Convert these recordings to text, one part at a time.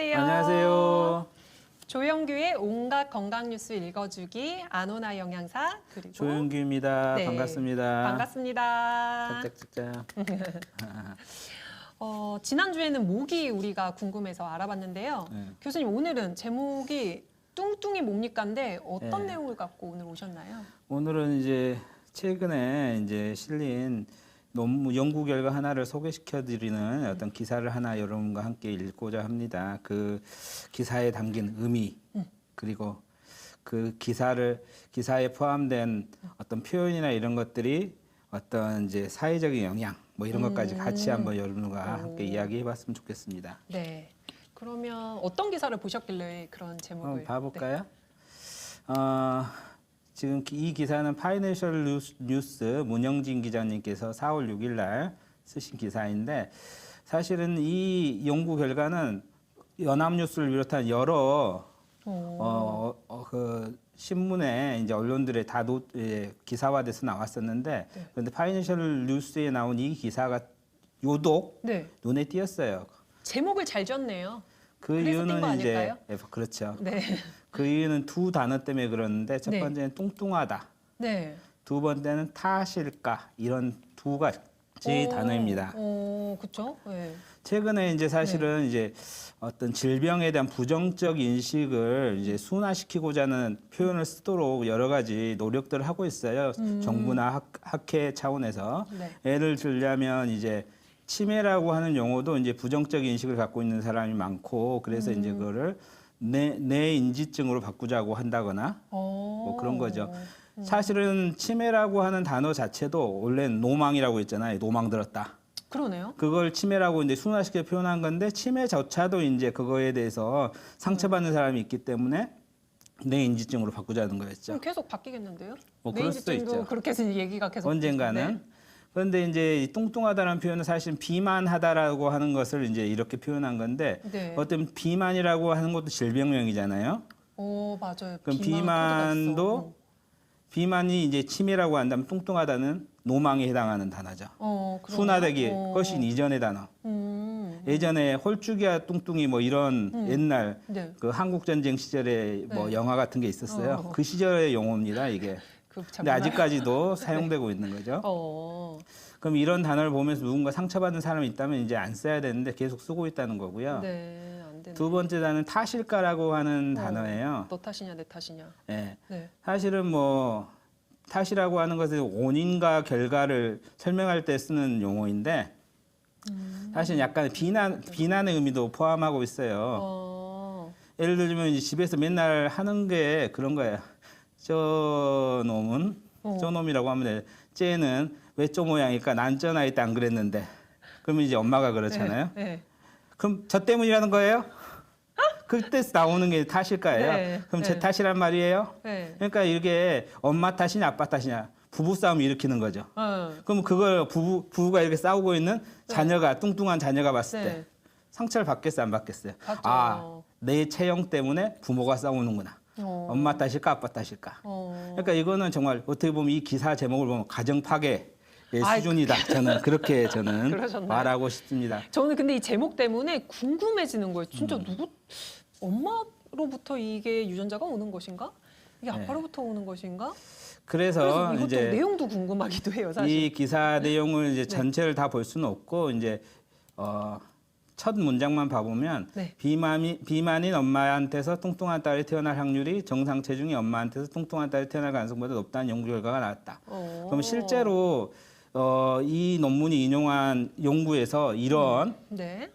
안녕하세요. 안녕하세요. 조영규의 온갖 건강 뉴스 읽어주기 아노나 영양사 그리고 조윤규입니다. 네, 반갑습니다. 반갑습니다. 짝짝짝짝. 어, 지난주에는 모기 우리가 궁금해서 알아봤는데요. 네. 교수님 오늘은 제목이 뚱뚱이 뭡니까인데 어떤 네. 내용을 갖고 오늘 오셨나요? 오늘은 이제 최근에 이제 실린 논문 연구 결과 하나를 소개시켜 드리는 어떤 기사를 하나 여러분과 함께 읽고자 합니다. 그 기사에 담긴 의미 그리고 그 기사를 기사에 포함된 어떤 표현이나 이런 것들이 어떤 이제 사회적인 영향 뭐 이런 것까지 같이 한번 여러분과 함께 이야기해 봤으면 좋겠습니다. 네. 그러면 어떤 기사를 보셨길래 그런 제목을 봐볼까요? 어, 지금 기- 이 기사는 파이낸셜 뉴스, 문영진 기자님께서 4월 6일 날 쓰신 기사인데 사실은 이 연구 결과는 연합뉴스를 비롯한 여러 네. 어, 어, 어, 그 신문에 이제 언론들의 다 노, 예, 기사화돼서 나왔었는데 네. 그런데 파이낸셜 뉴스에 나온 이 기사가 요독 네. 눈에 띄었어요. 제목을 잘 지었네요. 그 이유는 이제? 예, 그렇죠. 네. 그 이유는 두 단어 때문에 그러는데 첫 네. 번째는 뚱뚱하다. 네. 두 번째는 탓일까 이런 두 가지 오, 단어입니다. 어, 그렇죠. 네. 최근에 이제 사실은 이제 어떤 질병에 대한 부정적 인식을 이제 순화시키고자 하는 표현을 쓰도록 여러 가지 노력들을 하고 있어요. 음. 정부나 학, 학회 차원에서 네. 예를 들자면 이제 치매라고 하는 용어도 이제 부정적 인식을 갖고 있는 사람이 많고 그래서 이제 음. 그거를 내, 내 인지증으로 바꾸자고 한다거나 어. 뭐 그런 거죠. 음. 사실은 치매라고 하는 단어 자체도 원래는 노망이라고 했잖아요. 노망 들었다. 그러네요. 그걸 치매라고 이제 순화시켜 표현한 건데 치매조차도 이제 그거에 대해서 상처받는 사람이 있기 때문에 내 인지증으로 바꾸자는 거였죠. 그럼 계속 바뀌겠는데요? 뭐 그럴 수도 네인지증도 있죠. 그렇게 해서 얘기가 계속 언젠가는. 네. 그런데 이제 이 뚱뚱하다는 표현은 사실 비만하다라고 하는 것을 이제 이렇게 표현한 건데 네. 어떤 비만이라고 하는 것도 질병명이잖아요. 오 맞아요. 그럼 비만 있어. 비만이 이제 치매라고 한다면 뚱뚱하다는 노망에 해당하는 단어죠. 어. 순화되기 어. 훨씬 이전의 단어. 음. 예전에 홀쭉이야 뚱뚱이 뭐 이런 음. 옛날 네. 그 한국 전쟁 시절에 뭐 네. 영화 같은 게 있었어요. 어. 그 시절의 용어입니다, 이게. 그잘 근데. 아직까지도 사용되고 있는 거죠. 어. 그럼 이런 단어를 보면서 누군가 상처받는 사람이 있다면 이제 안 써야 되는데 계속 쓰고 있다는 거고요. 네, 안 되네. 두 번째 단어는 탓일까라고 하는 어. 단어예요. 너 탓이냐 내 탓이냐. 예. 네. 사실은 뭐 탓이라고 하는 것은 원인과 결과를 설명할 때 쓰는 용어인데 음. 사실 약간 비난 비난의 의미도 포함하고 있어요. 어. 예를 들면 이제 집에서 맨날 하는 게 그런 거예요. 저 놈은 어. 저 놈이라고 하면 돼. 쟤는 왜저 모양일까? 난저 나이 때안 그랬는데. 그러면 이제 엄마가 그렇잖아요. 네. 네. 그럼 저 때문이라는 거예요? 그때 나오는 게 탓일까요? 네, 그럼 제 네. 탓이란 말이에요? 네. 그러니까 이게 엄마 탓이냐 아빠 탓이냐 부부 싸움 일으키는 거죠. 어. 그럼 그걸 부부 부부가 이렇게 싸우고 있는 자녀가 뚱뚱한 자녀가 봤을 때 네. 상처를 받겠어요, 안 받겠어요? 받죠. 아, 내 체형 때문에 부모가 싸우는구나. 어. 엄마 탓일까 아빠 탓일까? 어. 그러니까 이거는 정말 어떻게 보면 이 기사 제목을 보면 가정 파괴 의 아이, 수준이다. 저는 그렇게 저는 그러셨나요? 말하고 싶습니다. 저는 근데 이 제목 때문에 궁금해지는 거예요. 진짜 음. 누구 엄마로부터 이게 유전자가 오는 것인가? 이게 네. 아빠로부터 오는 것인가? 그래서 그래서 이것도 이제 내용도 궁금하기도 해요, 사실. 이 기사 내용을 이제 네. 전체를 다볼 수는 없고 이제 어, 첫 문장만 봐보면 네. 비만이 비만인 엄마한테서 뚱뚱한 딸이 태어날 확률이 정상 체중이 엄마한테서 뚱뚱한 딸이 태어날 가능성보다 높다는 연구 결과가 나왔다. 어. 그럼 실제로 어, 이 논문이 인용한 연구에서 이런 네.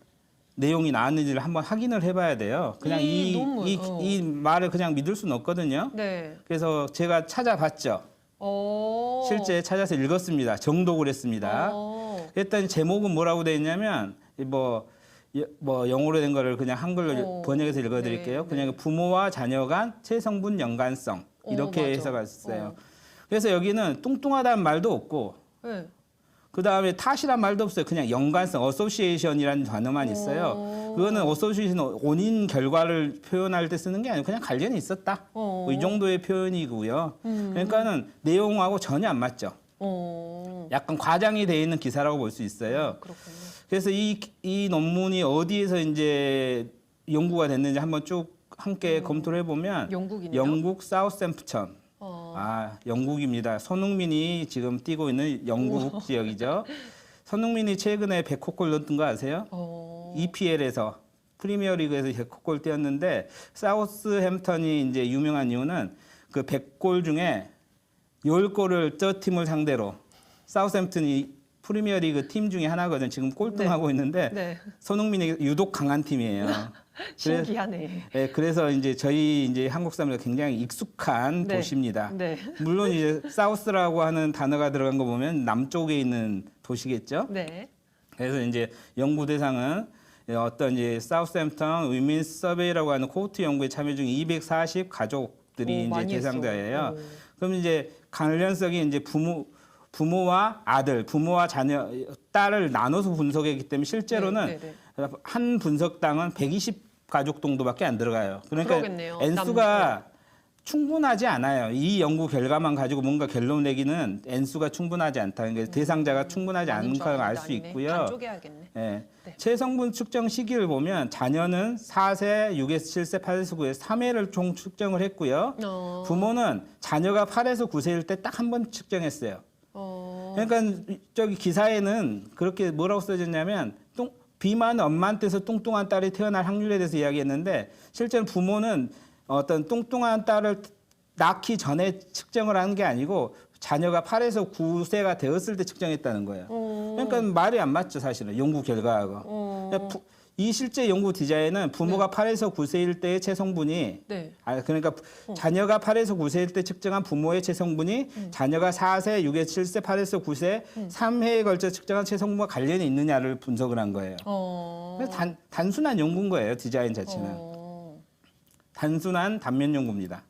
내용이 나왔는지를 한번 확인을 해봐야 돼요. 그냥 이 이, 논문, 이, 어. 이 말을 그냥 믿을 수는 없거든요. 네. 그래서 제가 찾아봤죠. 어. 실제 찾아서 읽었습니다. 정독을 했습니다. 어. 일단 제목은 뭐라고 돼 있냐면 뭐, 여- 뭐 영어로 된 거를 그냥 한글로 어. 번역해서 읽어드릴게요. 네, 그냥 부모와 자녀 간 체성분 연관성 이렇게 어, 맞아. 해서가 있어요. 어. 그래서 여기는 뚱뚱하다는 말도 없고 네. 그 다음에 탓이란 말도 없어요. 그냥 연관성, 어소시에이션이라는 단어만 있어요. 어. 그거는 어소시에이션 원인 결과를 표현할 때 쓰는 게 아니고 그냥 관련이 있었다. 어. 뭐이 정도의 표현이고요. 음. 그러니까는 내용하고 전혀 안 맞죠. 어. 약간 과장이 돼 있는 기사라고 볼 수 있어요. 그렇군요. 그래서 이, 이 논문이 어디에서 이제 연구가 됐는지 한번 쭉 함께 검토를 해보면 영국이네요. 영국 사우샘프천 어, 아 영국입니다. 손흥민이 지금 뛰고 있는 영국 지역이죠. 손흥민이 최근에 100호골 넣었던 거 아세요? 어, EPL에서 프리미어리그에서 100골 뛰었는데 사우스햄턴이 이제 유명한 이유는 그 100골 중에 10골을 저 팀을 상대로 사우스햄턴이 프리미어리그 팀 중에 하나거든. 지금 꼴등하고 있는데 네, 손흥민이 유독 강한 팀이에요. 그래- 신기하네. 네, 그래서 이제 저희 이제 한국 사람들 굉장히 익숙한 네. 도시입니다. 네, 물론 이제 사우스라고 하는 단어가 들어간 거 보면 남쪽에 있는 도시겠죠. 네, 그래서 이제 연구 대상은 어떤 이제 사우스햄턴 위민스 서베이라고 하는 코호트 연구에 참여 중 240 가족들이 오, 이제. 대상자예요. 오. 그럼 이제 관련성이 이제 부모 부모와 아들, 부모와 자녀, 딸을 나눠서 분석했기 때문에 실제로는 네, 네, 네. 한 분석당은 120 가족 정도밖에 안 들어가요. 그러니까 그러겠네요. N수가 충분하지 않아요. 이 연구 결과만 가지고 뭔가 결론 내기는 N수가 충분하지 않다. 그러니까 대상자가 충분하지 않은 걸 알 수 있고요. 예. 네. 체성분 측정 시기를 보면 자녀는 4세, 6에서 7세, 8에서 9세 3회를 총 측정을 했고요. 어, 부모는 자녀가 8에서 9세일 때 딱 한 번 측정했어요. 어, 그러니까 저기 기사에는 그렇게 뭐라고 써졌냐면 똥, 비만 엄마한테서 뚱뚱한 딸이 태어날 확률에 대해서 이야기했는데 실제로 부모는 어떤 뚱뚱한 딸을 낳기 전에 측정을 하는 게 아니고 자녀가 8에서 9세가 되었을 때 측정했다는 거예요. 어, 그러니까 말이 안 맞죠 사실은 연구 결과하고. 어, 그러니까 부- 이 실제 연구 디자인은 부모가 8에서 9세일 때의 체성분이 네, 아 그러니까 어. 자녀가 8에서 9세일 때 측정한 부모의 체성분이 음. 자녀가 4세, 6에서 7세, 8에서 9세 3회에 걸쳐 측정한 체성분과 관련이 있느냐를 분석을 한 거예요. 어, 그래서 단, 단순한 연구인 거예요 디자인 자체는 어, 단순한 단면 연구입니다.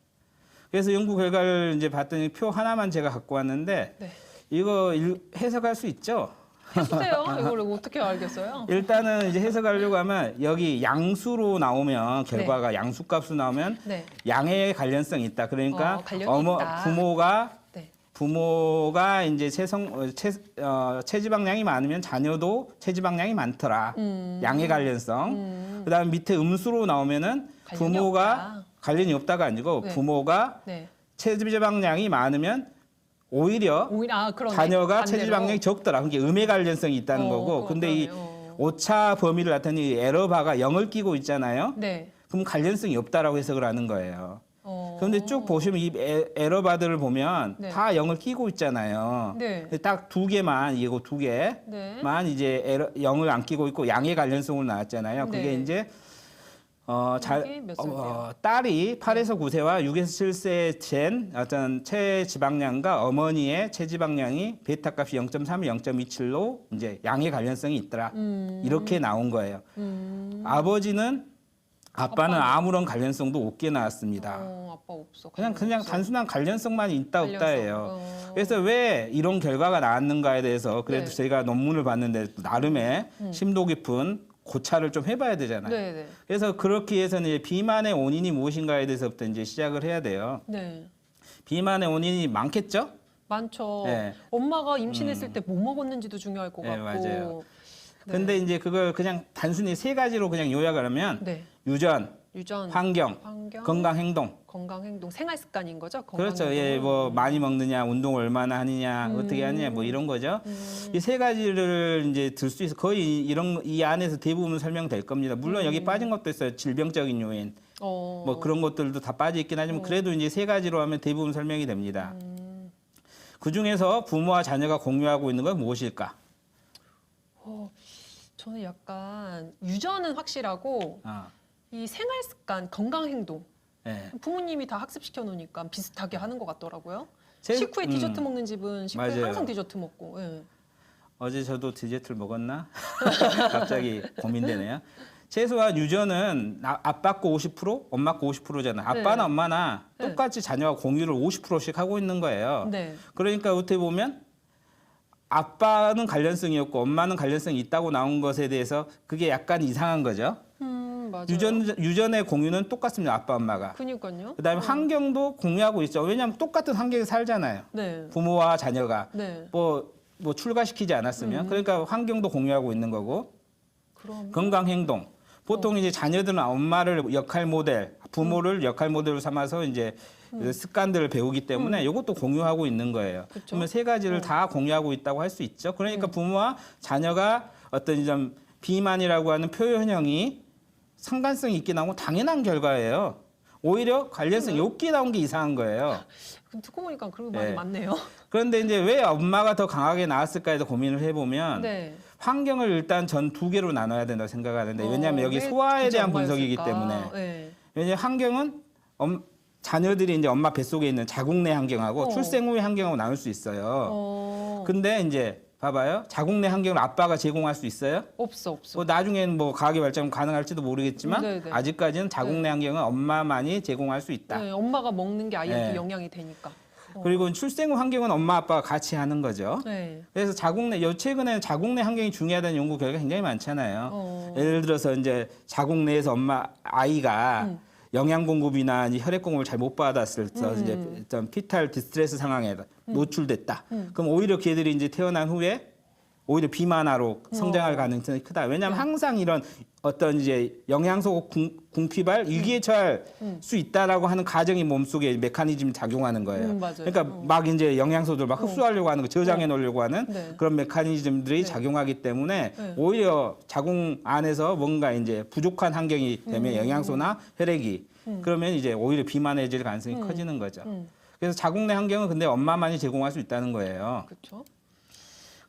그래서 연구 결과를 이제 봤더니 표 하나만 제가 갖고 왔는데 네. 이거 일- 해석할 수 있죠? 해주세요. 이걸 어떻게 알겠어요? 일단은 이제 해석하려고 하면 여기 양수로 나오면 결과가 양수값으로 나오면 네, 양의 관련성이 있다. 그러니까 어, 관련이 어머 있다. 부모가 네, 부모가 이제 체성 어, 체, 어, 체지방량이 많으면 자녀도 체지방량이 많더라. 음. 양의 관련성. 음, 그다음 밑에 음수로 나오면은 관련이 부모가 없다. 관련이 없다가 아니고 네. 부모가 네, 체지방량이 많으면 오히려 오히려 아 그러네. 자녀가 반대로. 체지방량이 적더라. 그게 음의 관련성이 있다는 어, 거고. 그- 근데 이 그러네요. 어. 오차 범위를 나타내는 이 에러바가 0을 끼고 있잖아요. 네. 그럼 관련성이 없다라고 해석을 하는 거예요. 어. 그런데 쭉 보시면 이 에- 에러바들을 보면 네. 다 0을 끼고 있잖아요. 네. 딱 두 개만 이거 두 네. 개만 이제 에러, 0을 안 끼고 있고 양의 관련성으로 나왔잖아요. 그게 네. 이제 어, 잘, 어? 어, 딸이 8에서 9세와 6에서 7세에 잰 어떤 체지방량과 어머니의 체지방량이 베타 값이 0.3, 0.27로 이제 양의 관련성이 있더라. 음. 이렇게 나온 거예요. 음. 아버지는 아빠는 아빠는? 아무런 관련성도 없게 나왔습니다. 어, 아빠 없어. 그냥 그냥 없어. 단순한 관련성만 있다 관련성. 없다예요. 어. 그래서 왜 이런 결과가 나왔는가에 대해서 그래도 네. 음. 제가 논문을 봤는데 나름의 심도 깊은 고찰을 좀 해봐야 되잖아요. 네, 네. 그래서 그렇기 위해서는 이제 비만의 원인이 무엇인가에 대해서부터 이제 시작을 해야 돼요. 네. 비만의 원인이 많겠죠? 많죠. 네. 엄마가 임신했을 때 뭐 먹었는지도 중요할 것 네, 같고. 맞아요. 네. 근데 이제 그걸 그냥 단순히 세 가지로 그냥 요약을 하면 네. 유전, 유전, 환경, 환경, 건강 행동. 건강 행동, 생활 습관인 거죠? 그렇죠. 예? 뭐 많이 먹느냐, 운동을 얼마나 하느냐, 음. 어떻게 하느냐, 뭐 이런 거죠. 음. 이세 가지를 이제 들 수 있어. 거의 이런 이 안에서 대부분 설명될 겁니다. 물론 여기 빠진 것도 있어요. 질병적인 요인, 음. 어. 뭐 그런 것들도 다 빠져 있긴 하지만 그래도 이제 세 가지로 하면 대부분 설명이 됩니다. 음. 그 중에서 부모와 자녀가 공유하고 있는 건 무엇일까? 어, 저는 약간 유전은 확실하고 아, 이 생활 습관, 건강 행동 예. 부모님이 다 학습시켜 놓으니까 비슷하게 하는 것 같더라고요. 제- 식후에 음, 디저트 먹는 집은 식후에 맞아요. 항상 디저트 먹고. 예. 어제 저도 디저트를 먹었나? 갑자기 고민되네요. 최소한 유전은 나- 아빠 거 50%, 엄마 거 50%잖아. 아빠나 네. 엄마나 네. 똑같이 자녀와 공유를 50%씩 하고 있는 거예요. 네. 그러니까 어떻게 보면 아빠는 관련성이 없고 엄마는 관련성이 있다고 나온 것에 대해서 그게 약간 이상한 거죠. 음, 맞아요. 유전 유전의 공유는 똑같습니다. 아빠 엄마가. 그니까요. 그다음에 환경도 공유하고 있죠. 왜냐하면 똑같은 환경에 살잖아요. 네. 부모와 자녀가 네. 뭐 뭐 출가시키지 않았으면 음. 그러니까 환경도 공유하고 있는 거고 그럼 건강 행동 보통 이제 자녀들은 엄마를 역할 모델, 부모를 역할 모델로 삼아서 이제 습관들을 배우기 때문에 이것도 공유하고 있는 거예요. 그쵸? 그러면 세 가지를 다 공유하고 있다고 할 수 있죠. 그러니까 부모와 자녀가 어떤 좀 비만이라고 하는 표현형이 상관성이 있게 나오고 당연한 결과예요. 오히려 관련성이 없게 나온 게 이상한 거예요. 듣고 보니까 그런 거 많이 네. 많네요. 그런데 이제 왜 엄마가 더 강하게 나왔을까에 도 고민을 해보면 네. 환경을 일단 전 두 개로 나눠야 된다고 생각하는데 왜냐하면 어, 여기 왜 소화에 굳이 대한? 분석이기 때문에 네. 왜냐하면 환경은 엄, 자녀들이 이제 엄마 뱃속에 있는 자궁 내 환경하고 어. 출생 후의 환경하고 나눌 수 있어요. 어, 근데 이제 봐봐요. 자궁 내 환경을 아빠가 제공할 수 있어요? 없어 없어. 뭐 나중에는 뭐 과학의 발전 가능할지도 모르겠지만 네, 네. 아직까지는 자궁 내 환경은 엄마만이 제공할 수 있다. 네, 엄마가 먹는 게 아이한테 네. 영향이 되니까. 어. 그리고 출생 후 환경은 엄마 아빠가 같이 하는 거죠. 네. 그래서 자궁 내요 최근에는 자궁 내 환경이 중요하다는 연구 결과 가 굉장히 많잖아요. 어. 예를 들어서 이제 자궁 내에서 엄마 아이가 음. 영양 공급이나 이제 혈액 공급을 잘 못 받았을 때 음. 이제 어떤 피탈 디스트레스 상황에 노출됐다. 음. 그럼 오히려 걔들이 이제 태어난 후에 오히려 비만화로 성장할 어. 가능성이 크다. 왜냐하면 네. 항상 이런 어떤 이제 영양소 궁, 궁피발 위기에 처할 음. 수 있다라고 하는 가정이 몸속에 메커니즘이 작용하는 거예요. 음. 그러니까 어. 막 이제 영양소들 막 흡수하려고 하는 거 저장해 놓으려고 하는 네. 그런 메커니즘들이 네. 작용하기 때문에 네. 오히려 자궁 안에서 뭔가 이제 부족한 환경이 되면 음. 영양소나 혈액이 그러면 이제 오히려 비만해질 가능성이 음. 커지는 거죠. 음. 그래서 자궁 내 환경은 근데 엄마만이 제공할 수 있다는 거예요. 그렇죠.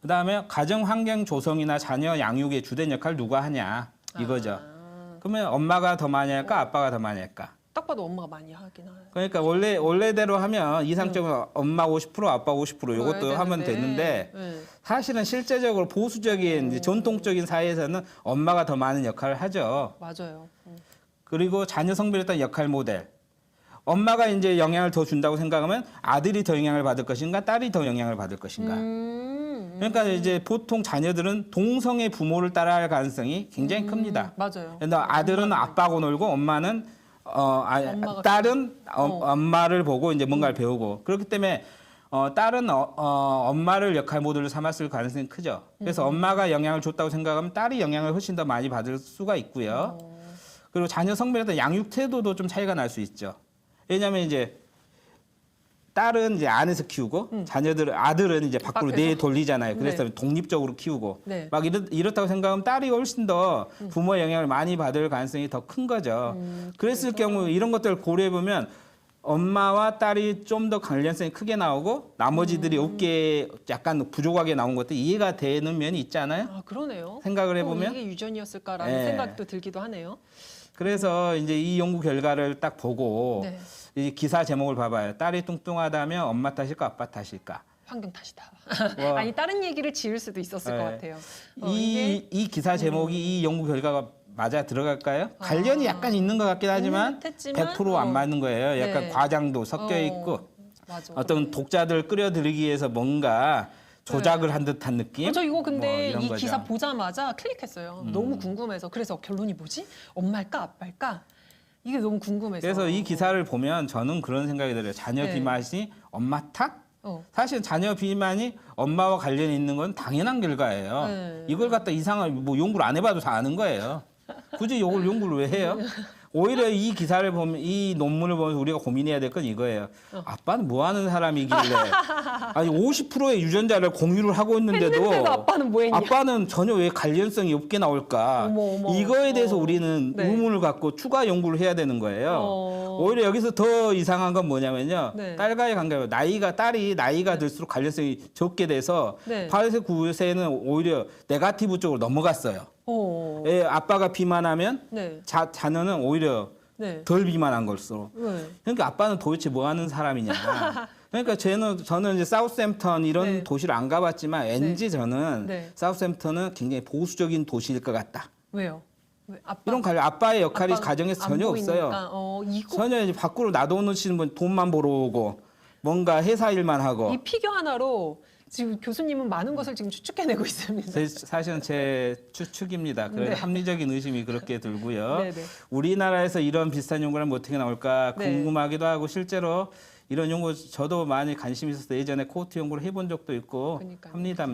그 다음에 가정 환경 조성이나 자녀 양육의 주된 역할 누가 하냐 이거죠. 아, 그러면 엄마가 더 많이 할까 아빠가 더 많이 할까? 딱 봐도 엄마가 많이 하긴 하네. 그러니까 원래 원래대로 하면 이상적으로 엄마 50% 아빠 50% 이것도 하면 되는데 네. 사실은 실제적으로 보수적인 이제 전통적인 사회에서는 엄마가 더 많은 역할을 하죠. 맞아요. 음. 그리고 자녀 성별에 따른 역할 모델. 엄마가 이제 영향을 더 준다고 생각하면 아들이 더 영향을 받을 것인가 딸이 더 영향을 받을 것인가. 음, 그러니까 이제 보통 자녀들은 동성의 부모를 따라할 가능성이 굉장히 음, 큽니다. 맞아요. 근데 아들은 아빠하고 놀고 엄마는 어 아, 엄마가 딸은 어, 어. 엄마를 보고 이제 뭔가를 배우고 그렇기 때문에 어 딸은 어, 어, 엄마를 역할 모델로 삼았을 가능성이 크죠. 그래서 음. 엄마가 영향을 줬다고 생각하면 딸이 영향을 훨씬 더 많이 받을 수가 있고요. 어, 그리고 자녀 성별에 따라 양육 태도도 좀 차이가 날 수 있죠. 왜냐하면 이제 딸은 이제 안에서 키우고 자녀들 아들은 이제 밖으로 음. 밖에서. 내 돌리잖아요. 그래서 네. 독립적으로 키우고 네. 막 이렇, 이렇다고 생각하면 딸이 훨씬 더 부모의 영향을 많이 받을 가능성이 더 큰 거죠. 음, 그랬을 그래서? 경우 이런 것들을 고려해 보면 엄마와 딸이 좀 더 관련성이 크게 나오고 나머지들이 음. 없게 약간 부족하게 나온 것도 이해가 되는 면이 있잖아요. 아 그러네요. 생각을 어, 해보면 이게 유전이었을까라는 네. 생각도 들기도 하네요. 그래서 이제 이 연구 결과를 딱 보고 네. 이 기사 제목을 봐봐요. 딸이 뚱뚱하다면 엄마 탓일까 아빠 탓일까? 환경 탓이다. 와. 아니 다른 얘기를 지을 수도 있었을 네. 것 같아요. 어, 이, 이 기사 제목이 이 연구 결과가 맞아 들어갈까요? 관련이 아. 약간 있는 것 같긴 하지만 있는 듯했지만, 100%안 어. 맞는 거예요. 약간 네. 과장도 섞여 어, 있고 맞아. 어떤 독자들 끌어들이기 위해서 뭔가 조작을 한 듯한 느낌. 어, 저 이거 근데 뭐 이 거죠. 음. 기사 보자마자 클릭했어요. 너무 궁금해서. 그래서 결론이 뭐지? 엄마일까 아빠일까? 이게 너무 궁금해서. 그래서 이 기사를 보면 저는 그런 생각이 들어요. 자녀 네. 비만이 엄마 탓? 어. 사실 자녀 비만이 엄마와 관련이 있는 건 당연한 결과예요. 네. 이걸 갖다 이상을 뭐 연구를 안 해봐도 다 아는 거예요. 굳이 이걸 연구를 왜 해요? 오히려 이 기사를 보면 이 논문을 보면서 우리가 고민해야 될 건 이거예요. 어. 아빠는 뭐 하는 사람이길래 아니 50%의 유전자를 공유를 하고 있는데도 아빠는 뭐 했냐? 아빠는 전혀 왜 관련성이 없게 나올까? 어머, 어머. 이거에 대해서 어. 우리는 네. 의문을 갖고 추가 연구를 해야 되는 거예요. 어. 오히려 여기서 더 이상한 건 뭐냐면요. 네. 딸과의 관계, 나이가 딸이 나이가 들수록 관련성이 적게 돼서 네. 8세, 9세는 오히려 네가티브 쪽으로 넘어갔어요. 어. 예, 아빠가 비만하면 네. 자, 자녀는 오히려 네. 덜 비만한 걸수록. 네. 그러니까 아빠는 도대체 뭐 하는 사람이냐. 그러니까 저는 저는 이제 사우스햄턴 이런 네. 도시를 안 가봤지만 왠지 저는 네. 사우스햄턴은 굉장히 보수적인 도시일 것 같다. 왜요? 왜? 아빠 이런 관련 아빠의 역할이 가정에서 안 전혀 보이니까. 없어요. 어, 이거 전혀 이제 밖으로 놔둬놓으시는 분 돈만 벌어 오고 뭔가 회사 일만 하고 이 피규어 하나로 지금 교수님은 많은 것을 지금 추측해내고 있습니다. 제- 사실은 제 추측입니다. 그래서 네. 합리적인 의심이 그렇게 들고요. 네, 네. 우리나라에서 이런 비슷한 연구를 하면 어떻게 나올까 네. 궁금하기도 하고 실제로 이런 연구 저도 많이 관심 있어서 예전에 코호트 연구를 해본 적도 있고 그러니까요. 합니다.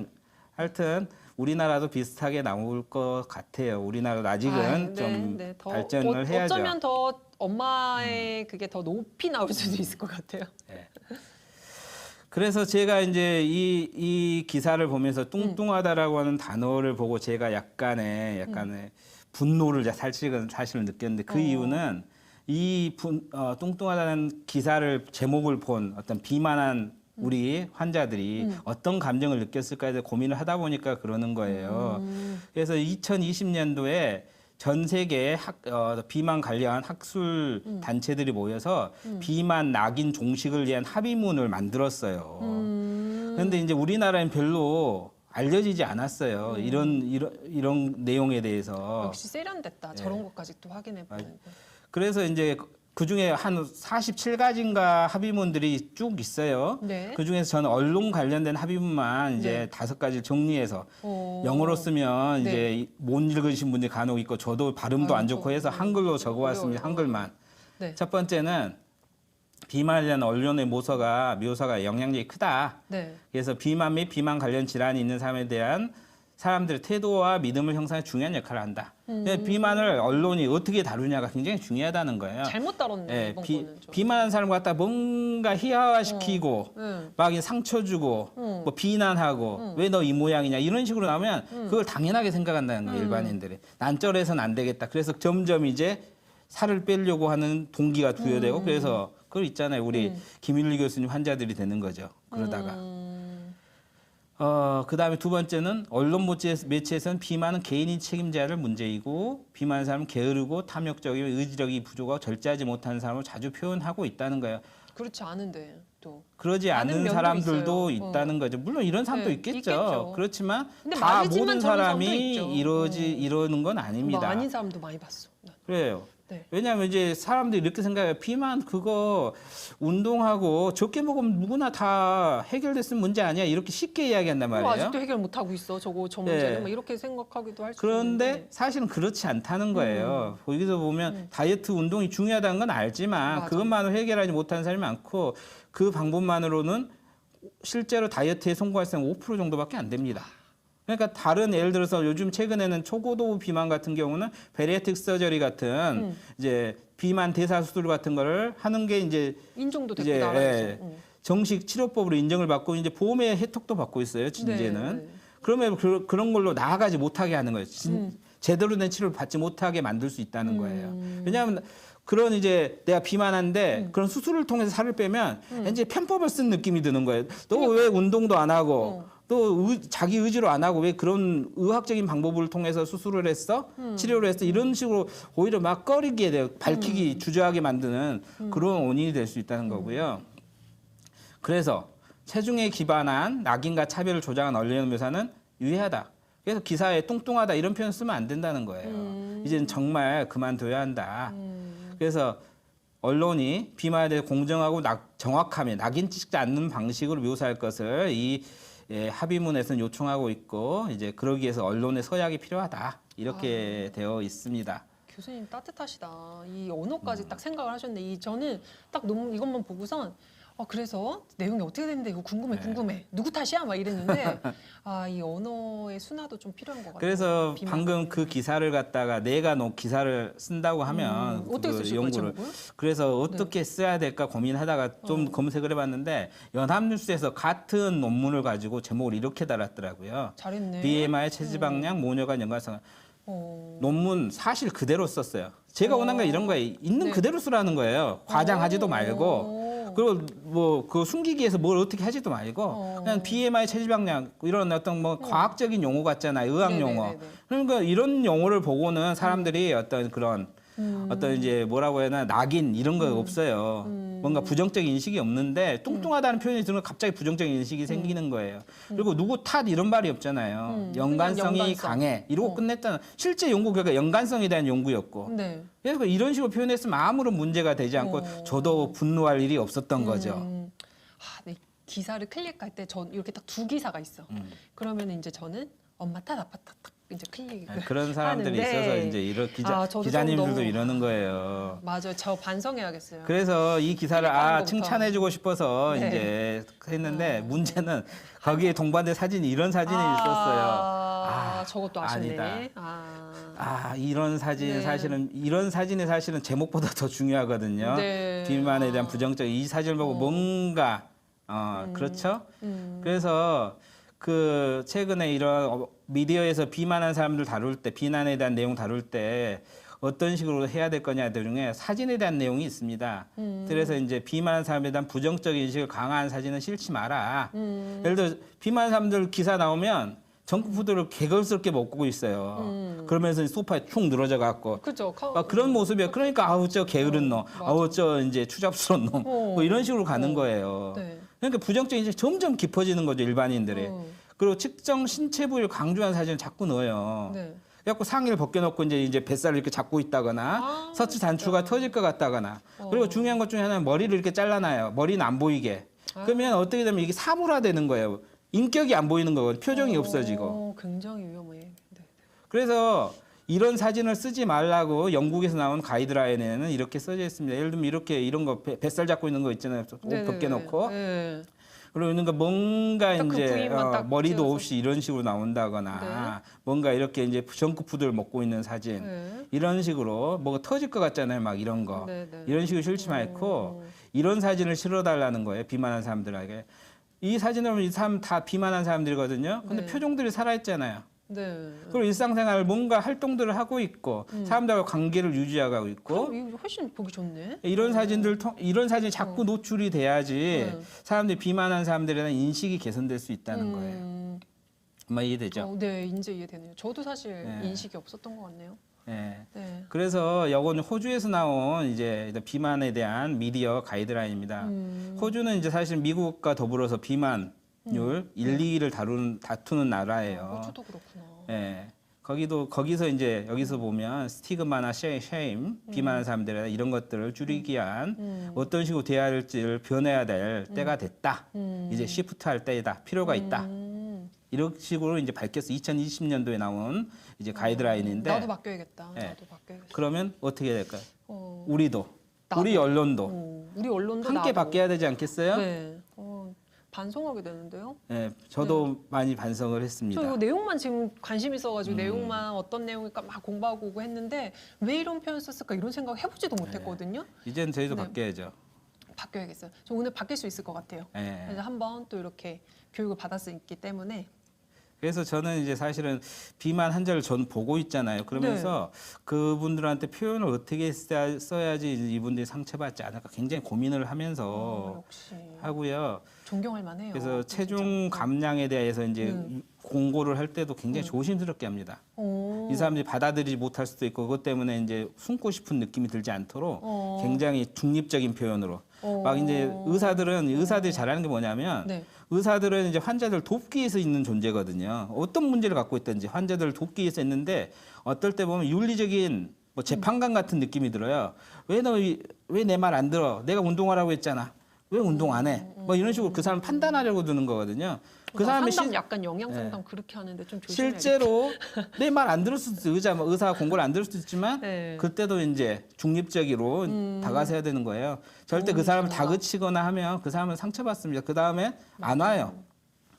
하여튼 우리나라도 비슷하게 나올 것 같아요. 우리나라도 아직은 아유, 네, 좀 네. 더 발전을 어, 해야죠. 음. 어쩌면 더 엄마의 그게 더 높이 나올 수도 있을 것 같아요. 그래서 제가 이제 이, 이 기사를 보면서 뚱뚱하다라고 하는 단어를 보고 제가 약간의 약간의 분노를 사실은 사실은 느꼈는데 그 어. 이유는 이 분, 어, 뚱뚱하다는 기사를 제목을 본 어떤 비만한 우리 환자들이 음. 어떤 감정을 느꼈을까에 대해 고민을 하다 보니까 그러는 거예요. 음. 그래서 2020년도에 전 세계 학, 어, 비만 관련 학술 음. 단체들이 모여서 비만 낙인 종식을 위한 합의문을 만들었어요. 음. 그런데 이제 우리나라는 별로 알려지지 않았어요. 음. 이런 이런 이런 내용에 대해서. 역시 세련됐다. 저런 것까지 또 확인해 보는. 그래서 이제 그 중에 한 47가지인가 합의문들이 쭉 있어요. 네. 그 중에서 저는 언론 관련된 합의문만 이제 네. 다섯 가지를 정리해서 어. 영어로 쓰면 네. 이제 못 읽으신 분들이 간혹 있고 저도 발음도 안 좋고 해서 한글로 적어왔습니다. 한글만. 네. 첫 번째는 비만에 대한 언론의 모서가 묘사가 영향력이 크다. 네. 그래서 비만 및 비만 관련 질환이 있는 사람에 대한 사람들의 태도와 믿음을 형성에 중요한 역할을 한다. 음. 비만을 언론이 어떻게 다루냐가 굉장히 중요하다는 거예요. 잘못 다뤘네 예, 이번 비, 거는 좀. 비만한 사람 갖다 뭔가 희화화시키고 응. 막 이제 상처 주고 응. 뭐 비난하고 왜너 이 모양이냐 이런 식으로 나오면 그걸 당연하게 생각한다는 거예요 음. 일반인들이 난절해서는 안 되겠다 그래서 점점 이제 살을 빼려고 하는 동기가 부여되고 그래서 그걸 있잖아요 우리 음. 김일리 교수님 환자들이 되는 거죠 그러다가 음. 어, 그 다음에 두 번째는 언론 매체- 매체에서는 비만은 개인이 책임져야 할 문제이고 비만한 사람은 게으르고 탐욕적이고 의지력이 부족하고 절제하지 못하는 사람을 자주 표현하고 있다는 거예요. 그렇지 않은데 또. 그러지 면도 사람들도 있어요. 어. 있다는 거죠. 물론 이런 사람도 네, 있겠죠. 있겠죠. 그렇지만 다 모든 사람이. 이러지 어. 이러는 건뭐 아닙니다. 아닌 사람도 많이 봤어. 난. 그래요. 네. 왜냐하면 이제 사람들이 이렇게 생각해요. 비만 그거 운동하고 적게 먹으면 누구나 다 해결됐으면 문제 아니야. 이렇게 쉽게 이야기한단 뭐 말이에요. 아직도 해결 못 하고 있어. 저거 저 네. 문제는 막 이렇게 생각하기도 할 수 그런데 있는데. 사실은 그렇지 않다는 거예요. 여기서 보면 다이어트 운동이 중요하다는 건 알지만 맞아. 그것만으로 해결하지 못하는 사람이 많고 그 방법만으로는 실제로 다이어트에 성공할 사람은 5% 정도밖에 안 됩니다. 그러니까 다른 예를 들어서 요즘 최근에는 초고도 비만 같은 경우는 베리아틱 서저리 같은 음. 이제 비만 대사 수술 같은 거를 하는 게 이제 인종도 됐고 이제. 예. 응. 정식 치료법으로 인정을 받고 이제 보험의 혜택도 받고 있어요. 이제는. 네, 네. 그러면 그, 런 걸로 나아가지 못하게 하는 거예요. 진- 음. 제대로 된 치료를 받지 못하게 만들 수 있다는 거예요. 왜냐하면 그런 이제 내가 비만한데 음. 그런 수술을 통해서 살을 빼면 이제 편법을 쓴 느낌이 드는 거예요. 너왜 운동도 안 하고 어. 또 의- 자기 의지로 안 하고 왜 그런 의학적인 방법을 통해서 수술을 했어? 음. 치료를 했어? 이런 식으로 오히려 막 꺼리게 돼요. 음. 밝히기 주저하게 만드는 그런 원인이 될 수 있다는 거고요. 그래서 체중에 기반한 낙인과 차별을 조장한 언론 묘사는 유해하다. 그래서 기사에 뚱뚱하다 이런 표현 쓰면 안 된다는 거예요. 음. 이제는 정말 그만둬야 한다. 그래서 언론이 비만에 대해 공정하고 낙- 정확하게 낙인 찍지 않는 방식으로 묘사할 것을 이 예, 합의문에서는 요청하고 있고 이제 그러기 위해서 언론의 서약이 필요하다 이렇게 아. 되어 있습니다. 교수님 따뜻하시다. 이 언어까지 딱 생각을 하셨는데 이 저는 딱 너무 이것만 보고선 어 그래서 내용이 어떻게 되는데 이거 궁금해 네. 궁금해 누구 탓이야 막 이랬는데 아 이 언어의 순화도 좀 필요한 것 같아요. 그래서 방금. 그 기사를 갖다가 내가 너 기사를 쓴다고 하면 음, 어떻게 그 쓰실 거예요 연구를 제목을? 그래서 어떻게 써야 될까 고민하다가 좀 어. 검색을 해봤는데 연합뉴스에서 같은 논문을 가지고 제목을 이렇게 달았더라고요. 잘했네. BMI 체지방량 모녀간 연관성 어. 논문 사실 그대로 썼어요. 제가 어. 원한 건 이런 거예요. 있는 네. 그대로 쓰라는 거예요. 과장하지도 어. 말고. 그리고 뭐 그 숨기기 위해서 뭘 어떻게 하지도 말고 어. 음. 그냥 BMI 체지방량 이런 어떤 뭐 과학적인 용어 같잖아요. 의학 용어. 네네네네. 그러니까 이런 용어를 보고는 사람들이 어떤 그런 음. 어떤 이제 뭐라고 해야 하나 낙인 이런 거 없어요. 음. 뭔가 부정적인 인식이 없는데 뚱뚱하다는 표현이 들으면 갑자기 부정적인 인식이 생기는 거예요. 그리고 누구 탓 이런 말이 없잖아요. 음. 연관성이 연관성. 강해 이러고 어. 끝냈잖아. 실제 연구 결과 연관성에 대한 연구였고. 네. 그래서 이런 식으로 표현했으면 아무런 문제가 되지 않고 어. 저도 분노할 일이 없었던 거죠. 음. 아, 네. 기사를 클릭할 때 전 이렇게 딱 두 기사가 있어. 음. 그러면 이제 저는 엄마 탓 아빠 탓탁 이제 클릭. 아, 그런 사람들이 하는데. 있어서 이제 이런 기자 아, 저도 기자님들도 너무- 이러는 거예요. 맞아요. 저 반성해야겠어요. 그래서 이 기사를 아. 칭찬해주고 싶어서 네. 이제 했는데 아, 문제는 거기에 동반된 사진이 이런 사진이 있었어요. 아, 아, 저것도 아쉽네. 아니다. 아. 아 이런 사진 네. 사실은 이런 사진이 사실은 제목보다 더 중요하거든요. 네. 비만에 대한 아. 부정적 이 사진을 보고 어. 뭔가 어 음. 그렇죠. 음. 그래서 그 최근에 이런 어, 미디어에서 비만한 사람들 다룰 때 비난에 대한 내용 다룰 때 어떤 식으로 해야 될 거냐 중에 사진에 대한 내용이 있습니다. 음. 그래서 이제 비만한 사람에 대한 부정적 인식을 강화한 사진은 싫지 마라. 음. 예를 들어 비만한 사람들 기사 나오면 정크푸드를 개걸스럽게 먹고 있어요. 음. 그러면서 소파에 축 늘어져 갖고. 카- 막 그런 모습이야. 그러니까 아우 저 게으른 놈, 맞아. 아우 저 이제 추잡스러운 놈, 어. 뭐 이런 식으로 가는 어. 거예요. 네. 그러니까 부정적 인식이 점점 깊어지는 거죠 일반인들이. 어. 그리고 특정 신체 부위를 강조한 사진을 자꾸 넣어요. 네. 그래갖고 상의를 벗겨놓고 이제 이제 뱃살을 이렇게 잡고 있다거나 아, 서치 단추가 터질 것 같다거나 어. 그리고 중요한 것 중에 하나는 머리를 이렇게 잘라놔요. 머리는 안 보이게. 아. 그러면 어떻게 되면 이게 사물화되는 거예요. 인격이 안 보이는 거거든요. 표정이 어, 없어지고. 굉장히 위험해. 네. 그래서 이런 사진을 쓰지 말라고 영국에서 나온 가이드라인에는 이렇게 써져 있습니다. 예를 들면 이렇게 이런 거 배- 뱃살 잡고 있는 거 있잖아요. 옷 네네네. 벗겨놓고 네. 그리고 그러니까 뭔가 딱그 이제 어, 딱 머리도 찍어서. 없이 이런 식으로 나온다거나 뭔가 이렇게 이제 정크푸드를 먹고 있는 사진 네. 이런 식으로 뭐가 터질 것 같잖아요. 막 이런 거 네, 네. 이런 식으로 싫지 않고 이런 사진을 실어달라는 거예요. 비만한 사람들에게 이 사진을 보면 이 사람 다 비만한 사람들이거든요. 근데 네. 표정들이 살아있잖아요. 네. 그리고 일상생활 뭔가 활동들을 하고 있고 음. 사람들과 관계를 유지하고 있고 이거 훨씬 보기 좋네. 이런 사진들 통 이런 사진이 자꾸 노출이 돼야지 음. 사람들이 비만한 사람들에 대한 인식이 개선될 수 있다는 음. 거예요. 뭐 이해되죠? 어, 네, 이제 이해되네요. 저도 사실 네. 인식이 없었던 것 같네요. 예. 네. 그래서 이거는 호주에서 나온 이제 비만에 대한 미디어 가이드라인입니다. 음. 호주는 이제 사실 미국과 더불어서 비만 율 음. 1, 2위를 다루는 다투는 나라예요. 호주도 그렇구나. 예. 거기도 거기서 이제 여기서 보면 스티그마나 쉐, 쉐임 비만한 사람들에 이런 것들을 줄이기 위한 음. 어떤 식으로 대해야 할지를 변해야 될 때가 됐다. 음. 이제 시프트할 때이다. 필요가 있다. 음. 이런 식으로 이제 밝혔어. 2020년도에 나온 이제 가이드라인인데 나도 바뀌어야겠다. 네. 나도 바뀌어야겠어. 그러면 어떻게 될까요? 어, 우리도 나도. 우리 언론도 어, 우리 언론도 함께 나도. 바뀌어야 되지 않겠어요? 네. 어, 반성하게 되는데요. 예, 저도 많이 반성을 했습니다. 저 이거 내용만 지금 관심 있어가지고 음. 내용만 어떤 내용일까 막 공부하고 오고 했는데 왜 이런 표현 썼을까 이런 생각 해보지도 못했거든요. 이제는 저희도 네. 바뀌어야죠. 바뀌어야겠어요. 저 오늘 바뀔 수 있을 것 같아요. 예. 그래서 한번 또 이렇게 교육을 받았기 때문에 그래서 저는 이제 사실은 비만 한자를 전 보고 있잖아요. 그러면서 네. 그분들한테 표현을 어떻게 써야- 써야지 이분들이 상처받지 않을까 굉장히 고민을 어, 하면서 역시 하고요. 존경할 만해요. 그래서. 체중 감량에 대해서 이제 음. 공고를 할 때도 굉장히 조심스럽게 합니다. 오. 이 사람들이 받아들이지 못할 수도 있고 그것 때문에 이제 숨고 싶은 느낌이 들지 않도록 어. 굉장히 중립적인 표현으로 어. 막 이제 의사들은 의사들이 잘하는 게 뭐냐면 네. 의사들은 이제 환자들 돕기 위해서 있는 존재거든요. 어떤 문제를 갖고 있든지 환자들을 돕기 위해서 있는데 어떨 때 보면 윤리적인 뭐 재판관 같은 느낌이 들어요. 왜 너 왜 내 말 안 들어? 내가 운동하라고 했잖아. 왜 운동 안 해? 뭐 이런 식으로 그 사람 판단하려고 드는 거거든요. 그나 사람이 상담 실- 약간 영양 상담 그렇게 하는데 좀 조심해야 실제로 내 말 안 들을 수도. 의사 뭐 의사 공고를 안 들을 수도 있지만 네. 그때도 이제 중립적으로 음. 다가서야 되는 거예요. 절대 그 음, 사람을 좋다. 다그치거나 하면 그 사람은 상처받습니다. 그 다음에 안 와요.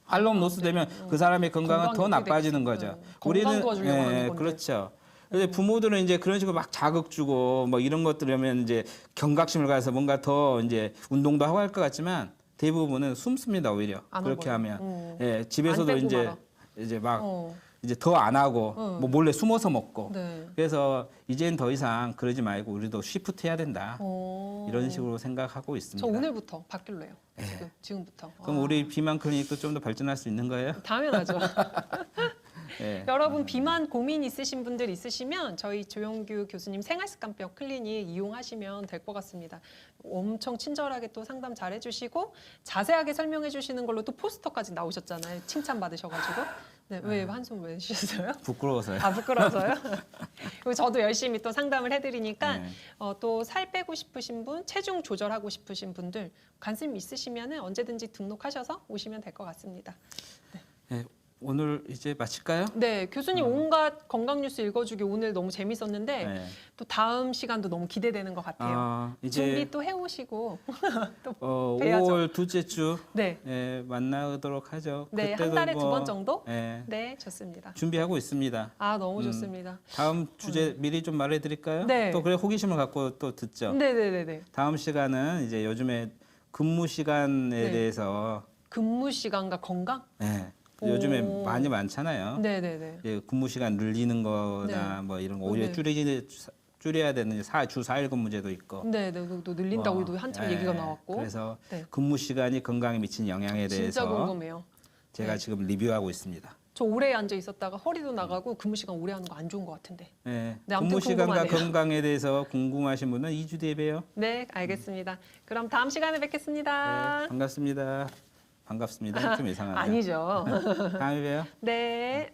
할로 노스 되면 그 사람의 건강은 더 건강이 나빠지는 되겠지. 거죠. 네. 건강 도와주려고 하는 건데. 그렇죠. 근데 부모들은 이제 그런 식으로 막 자극 주고 뭐 이런 것들이면 이제 경각심을 가해서 뭔가 더 이제 운동도 하고 할 것 같지만 대부분은 숨습니다 오히려 안 그렇게. 하면 음. 예, 집에서도 안 빼고 이제 말아. 이제 막 어. 이제 더 안 하고 응. 뭐 몰래 숨어서 먹고 네. 그래서 이제는 더 이상 그러지 말고 우리도 시프트 해야 된다 어. 이런 식으로 생각하고 있습니다. 저 오늘부터 바뀔래요. 지금 지금부터. 그럼 아. 우리 비만 클리닉도 좀 더 발전할 수 있는 거예요? 당연하죠. 예. 여러분 비만 고민 있으신 분들 있으시면 저희 조영규 교수님 생활습관병 클리닉 이용하시면 될 것 같습니다. 엄청 친절하게 또 상담 잘 해주시고 자세하게 설명해 주시는 걸로 또 포스터까지 나오셨잖아요. 칭찬 받으셔가지고. 네, 왜 한숨 왜 쉬셨어요? 부끄러워서요. 아 부끄러워서요? 그리고 저도 열심히 또 상담을 해드리니까 네. 어, 또 살 빼고 싶으신 분, 체중 조절하고 싶으신 분들 관심 있으시면 언제든지 등록하셔서 오시면 될 것 같습니다. 오늘 이제 마칠까요? 네, 교수님 음. 온갖 건강 뉴스 읽어주기 오늘 너무 재밌었는데 네. 또 다음 시간도 너무 기대되는 것 같아요. 아, 준비 또 해오시고 또 어, 뵈야죠. 5월 둘째 주 네, 예, 만나도록 하죠. 네, 한 달에 두 뭐, 번 정도. 예, 네, 좋습니다. 준비하고 있습니다. 아 너무 음. 좋습니다. 다음 주제 미리 좀 말해드릴까요? 네. 또 그래 호기심을 갖고 또 듣죠. 네, 네, 네, 네. 다음 시간은 이제 요즘에 근무 시간에 네. 대해서 근무 시간과 건강. 예, 오. 요즘에 많이 많잖아요. 네, 네, 네. 예, 근무 시간 늘리는 거나 뭐 이런 거 오히려 네. 줄이 줄여야 되는 사, 주 4일 근무제도 있고. 네, 네, 또 늘린다고도 뭐, 한참 예, 얘기가 나왔고. 그래서 네. 근무 시간이 건강에 미친 영향에 진짜 대해서 궁금해요. 제가 네. 지금 리뷰하고 있습니다. 저 오래 앉아 있었다가 허리도 나가고 근무 시간 오래 하는 거 안 좋은 것 같은데. 예, 네, 아무튼 근무 시간과. 건강에 대해서 궁금하신 분은 2주 뒤에 봬요. 네, 알겠습니다. 그럼 다음 시간에 뵙겠습니다. 네, 반갑습니다. 반갑습니다. 좀 이상하네요. 아니죠. 다음에 봬요. 네.